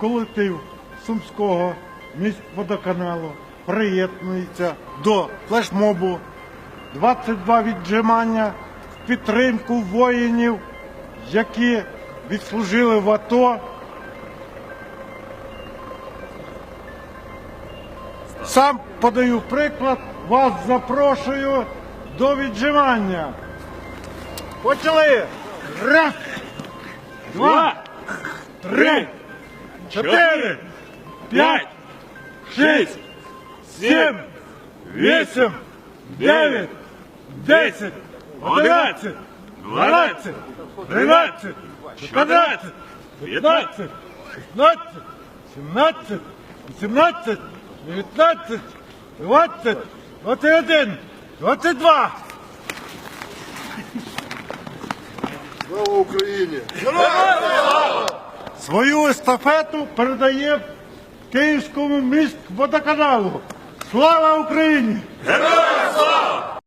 колектив Сумського міськводоканалу приєднується до флешмобу 22 віджимання в підтримку воїнів, які відслужили в АТО. Сам подаю приклад, вас запрошую до віджимання. Почали! Раз, два, три, чотири, п'ять, шість, сім, вісім, дев'ять, десять, одинадцять, дванадцять, тринадцять, чотирнадцять, п'ятнадцять, шістнадцять, сімнадцять, вісімнадцять, дев'ятнадцять, двадцять, двадцять один, двадцять два. Слава Україні! Свою естафету передає Київському міськводоканалу. Слава Україні! Героям слава!